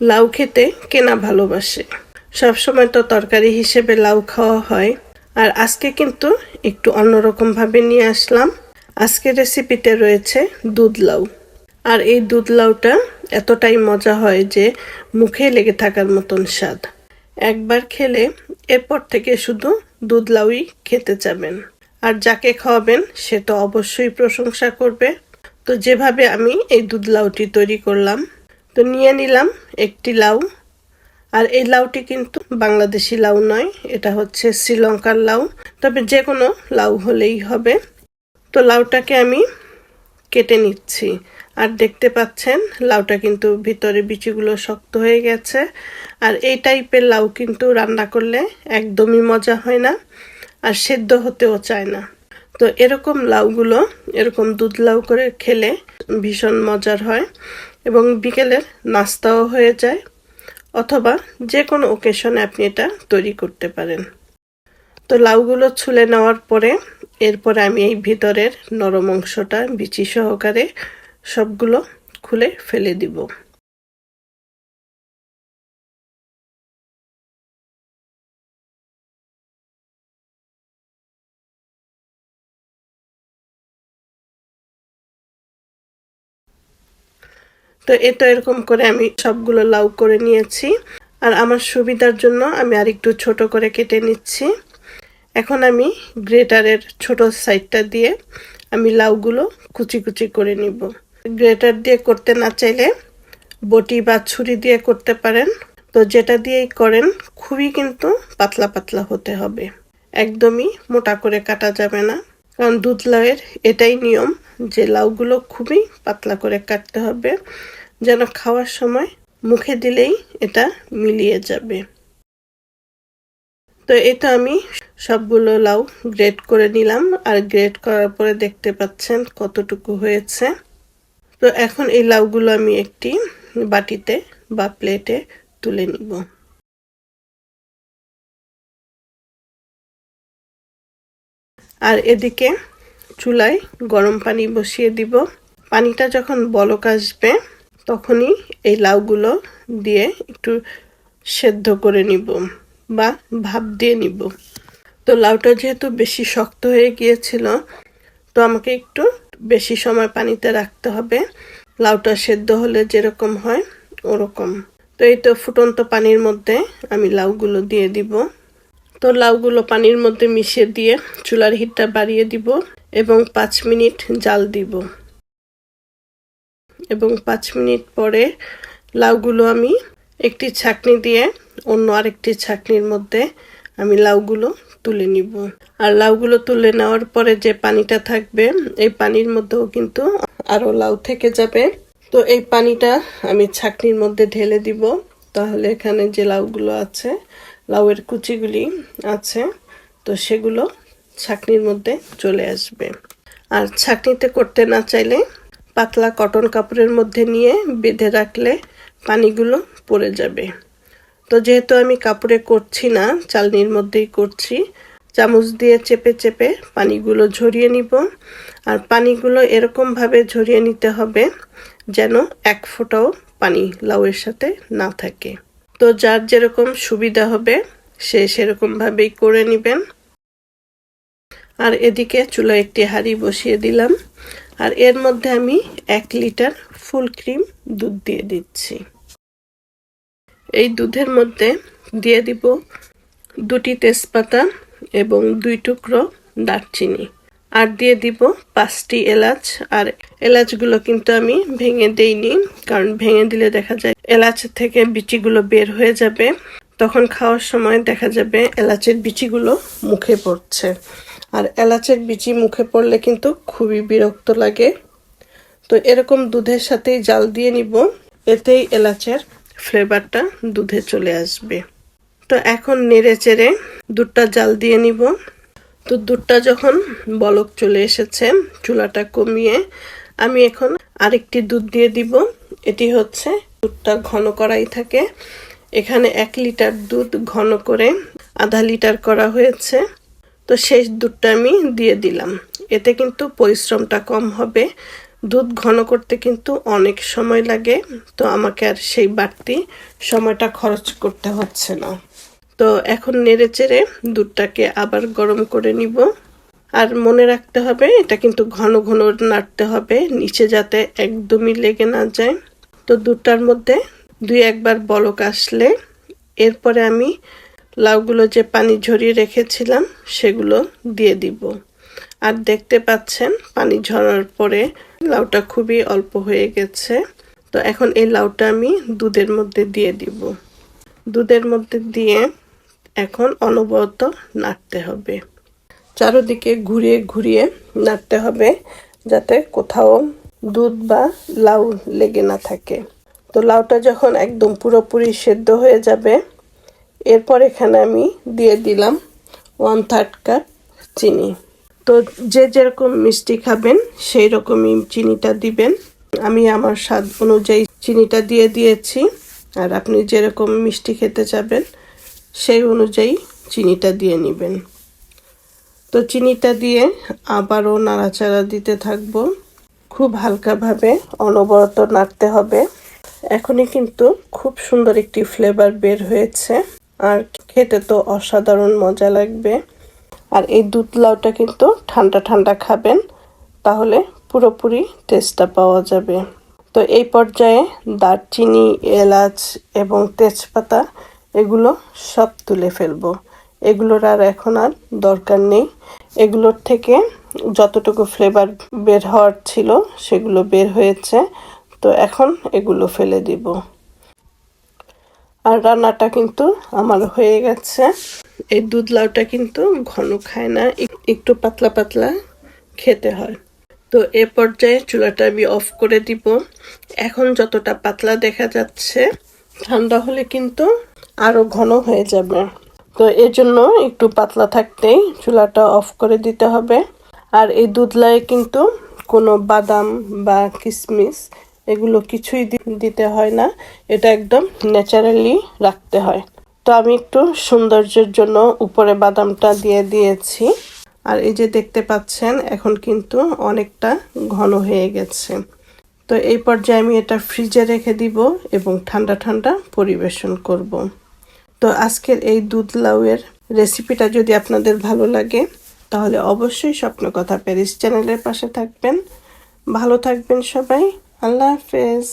লাউ খেতে কেনা ভালোবাসে। সবসময় তো তরকারি হিসেবে লাউ খাওয়া হয়। আর আজকে কিন্তু একটু অন্যরকমভাবে নিয়ে আসলাম। আজকের রেসিপিতে রয়েছে দুধ লাউ। আর এই দুধ লাউটা এতটাই মজা হয় যে মুখে লেগে থাকার মতন স্বাদ। একবার খেলে এরপর থেকে শুধু দুধ লাউই খেতে চাবেন। আর যাকে খাওয়াবেন সে তো অবশ্যই প্রশংসা করবে। তো যেভাবে আমি এই দুধ লাউটি তৈরি করলাম তো নিয়ে নিলাম একটি লাউ। আর এই লাউটি কিন্তু বাংলাদেশি লাউ নয়, এটা হচ্ছে শ্রীলঙ্কার লাউ। তবে যে কোনো লাউ হলেই হবে। তো লাউটাকে আমি কেটে নিচ্ছি। আর দেখতে পাচ্ছেন, লাউটা কিন্তু ভিতরে বিচিগুলো শক্ত হয়ে গেছে। আর এই টাইপের লাউ কিন্তু রান্না করলে একদমই মজা হয় না আর সেদ্ধ হতেও চায় না। তো এরকম লাউগুলো, এরকম দুধ লাউ করে খেলে ভীষণ মজার হয়। এবং বিকেলের নাস্তাও হয়ে যায়, অথবা যে কোনো ওকেশনে আপনি এটা তৈরি করতে পারেন। তো লাউগুলো ছুলে নেওয়ার পরে, এরপরে আমি এই ভিতরের নরম অংশটা, বিচি সহকারে সবগুলো খুলে ফেলে দিব। তো এ তো এরকম করে আমি সবগুলো লাউ করে নিয়েছি। আর আমার সুবিধার জন্য আমি আরেকটু ছোট করে কেটে নিচ্ছি। এখন আমি গ্রেটারের ছোট সাইডটা দিয়ে আমি লাউগুলো কুচি কুচি করে নিব। গ্রেটার দিয়ে করতে না চাইলে বটি বা ছুরি দিয়ে করতে পারেন। তো যেটা দিয়েই করেন, খুবই কিন্তু পাতলা পাতলা হতে হবে। একদমই মোটা করে কাটা যাবে না। কারণ দুধ লাউয়ের এটাই নিয়ম যে লাউগুলো খুবই পাতলা করে কাটতে হবে। যেন খাওয়ার সময় মুখে দিলেই এটা মিলিয়ে যাবে। তো এটা আমি সবগুলো লাউ গ্রেট করে নিলাম আর গ্রেট করার পরে দেখতে পাচ্ছেন কতটুকু হয়েছে। তো এখন এই লাউগুলো আমি একটি বাটিতে বা প্লেটে তুলে নিব। আর এদিকে চুলায় গরম পানি বসিয়ে দিব। পানিটা যখন বলক আসবে তখনই এই লাউগুলো দিয়ে একটু সেদ্ধ করে নিব বা ভাপ দিয়ে নিব। তো লাউটা যেহেতু বেশি শক্ত হয়ে গিয়েছিল, তো আমাকে একটু বেশি সময় পানিতে রাখতে হবে। লাউটা সেদ্ধ হলে যেরকম হয় ওরকম। তো এই তো ফুটন্ত পানির মধ্যে আমি লাউগুলো দিয়ে দিব। তো লাউগুলো পানির মধ্যে মিশিয়ে দিয়ে চুলার হিটটা বাড়িয়ে দিব এবং পাঁচ মিনিট জাল দিব। এবং পাঁচ মিনিট পরে লাউগুলো আমি একটি ছাকনি দিয়ে অন্য আরেকটি ছাকনির মধ্যে আমি লাউগুলো তুলে নিব। আর লাউগুলো তুলে নেওয়ার পরে যে পানিটা থাকবে, এই পানির মধ্যেও কিন্তু আরও লাউ থেকে যাবে। তো এই পানিটা আমি ছাকনির মধ্যে ঢেলে দিব। তাহলে এখানে যে লাউগুলো আছে, লাউয়ের কুচিগুলি আছে, তো সেগুলো ছাকনির মধ্যে চলে আসবে। আর ছাকনিতে করতে না চাইলে পাতলা কটন কাপড়ের মধ্যে নিয়ে বেঁধে রাখলে পানিগুলো পড়ে যাবে। তো যেহেতু আমি কাপড়ে করছি না, চালনির মধ্যেই করছি, চামচ দিয়ে চেপে চেপে পানিগুলো ঝরিয়ে নিব। আর পানিগুলো এরকমভাবে ঝরিয়ে নিতে হবে যেন এক ফোঁটাও পানি লাউয়ের সাথে না থাকে। তো যার যেরকম সুবিধা হবে, সে সেরকমভাবেই করে নেবেন। আর এদিকে চুলো একটি হাঁড়ি বসিয়ে দিলাম। আর এর মধ্যে আমি এক লিটার ফুল ক্রিম দুধ দিয়ে দিচ্ছি। এই দুধের মধ্যে দিয়ে দিব দুটি তেজপাতা এবং দুই টুকরো দারচিনি। আর দিয়ে দিব পাঁচটি এলাচ। আর এলাচগুলো কিন্তু আমি ভেঙে দেইনি, কারণ ভেঙে দিলে দেখা যায় এলাচ থেকে বিচিগুলো বের হয়ে যাবে। তখন খাওয়ার সময় দেখা যাবে এলাচের বিচিগুলো মুখে পড়ছে। আর এলাচের বিচি মুখে পড়লে কিন্তু খুবই বিরক্ত লাগে। তো এরকম দুধের সাথেই জাল দিয়ে নিব, এতেই এলাচের ফ্লেভারটা দুধে চলে আসবে। তো এখন নেড়ে চেড়ে দুধটা জাল দিয়ে নিব। তো দুধটা যখন বলক চলে এসেছে, চুলাটা কমিয়ে আমি এখন আরেকটি দুধ দিয়ে দিব। এটি হচ্ছে দুধটা ঘন করাই থাকে। এখানে এক লিটার দুধ ঘন করে আধা লিটার করা হয়েছে। তো শেষ দুধটা আমি দিয়ে দিলাম। এতে কিন্তু পরিশ্রমটা কম হবে। দুধ ঘন করতে কিন্তু অনেক সময় লাগে, তো আমাকে আর সেই বাড়তি সময়টা খরচ করতে হচ্ছে না। তো এখন নেড়ে চেড়ে দুধটাকে আবার গরম করে নিব। আর মনে রাখতে হবে, এটা কিন্তু ঘন ঘন নাড়তে হবে, নিচে যাতে একদমই লেগে না যায়। তো দুধটার মধ্যে দুই একবার বলক আসলে, এরপরে আমি লাউগুলো যে পানি ঝরিয়ে রেখেছিলাম, সেগুলো দিয়ে দিব। আর দেখতে পাচ্ছেন, পানি ঝরার পরে লাউটা খুবই অল্প হয়ে গেছে। তো এখন এই লাউটা আমি দুধের মধ্যে দিয়ে দিব। দুধের মধ্যে দিয়ে এখন অনবরত নাড়তে হবে। চারোদিকে ঘুরিয়ে ঘুরিয়ে নাড়তে হবে, যাতে কোথাও দুধ বা লাউ লেগে না থাকে। তো লাউটা যখন একদম পুরোপুরি সেদ্ধ হয়ে যাবে এরপর এখানে আমি দিয়ে দিলাম ওয়ান থার্ড কাপ চিনি। তো যে যেরকম মিষ্টি খাবেন সেই রকমই চিনিটা দিবেন। আমি আমার স্বাদ অনুযায়ী চিনিটা দিয়ে দিয়েছি। আর আপনি যেরকম মিষ্টি খেতে চাবেন, সেই অনুযায়ী চিনিটা দিয়ে নেবেন। তো চিনিটা দিয়ে আবারও নাড়াচাড়া দিতে থাকব। খুব হালকাভাবে অনবরত নাড়তে হবে। এখনই কিন্তু খুব সুন্দর একটি ফ্লেভার বের হয়েছে। আর খেতে তো অসাধারণ মজা লাগবে। আর এই দুধ লাউটা কিন্তু ঠান্ডা ঠান্ডা খাবেন, তাহলে পুরোপুরি টেস্টটা পাওয়া যাবে। তো এই পর্যায়ে দারচিনি, এলাচ এবং তেজপাতা, এগুলো সব তুলে ফেলব। এগুলোর আর এখন আর দরকার নেই। এগুলোর থেকে যতটুকু ফ্লেভার বের হওয়ার ছিল, সেগুলো বের হয়েছে। তো এখন এগুলো ফেলে দিব। আর রান্নাটা কিন্তু আমার হয়ে গেছে। এই দুধ লাউটা কিন্তু ঘন খায় না একটু পাতলা পাতলা খেতে হয়। তো এ পর্যায়ে চুলাটা আমি অফ করে দিব। এখন যতটা পাতলা দেখা যাচ্ছে, ঠান্ডা হলে কিন্তু আরও ঘন হয়ে যাবে। তো এর জন্য একটু পাতলা থাকতেই চুলাটা অফ করে দিতে হবে। আর এই দুধ লাই কিন্তু কোনো বাদাম বা কিশমিশ এগুলো কিছুই দিতে হয় না। এটা একদম ন্যাচারালি রাখতে হয়। তো আমি একটু সৌন্দর্যের জন্য উপরে বাদামটা দিয়ে দিয়েছি। আর এই যে দেখতে পাচ্ছেন, এখন কিন্তু অনেকটা ঘন হয়ে গেছে। তো এই পর্যায়ে আমি এটা ফ্রিজে রেখে দিব এবং ঠান্ডা ঠান্ডা পরিবেশন করব। তো আজকের এই দুধ লাউয়ের রেসিপিটা যদি আপনাদের ভালো লাগে, তাহলে অবশ্যই স্বপ্ন কথা প্যারিস চ্যানেলের পাশে থাকবেন। ভালো থাকবেন সবাই। আল্লাহ হাফেজ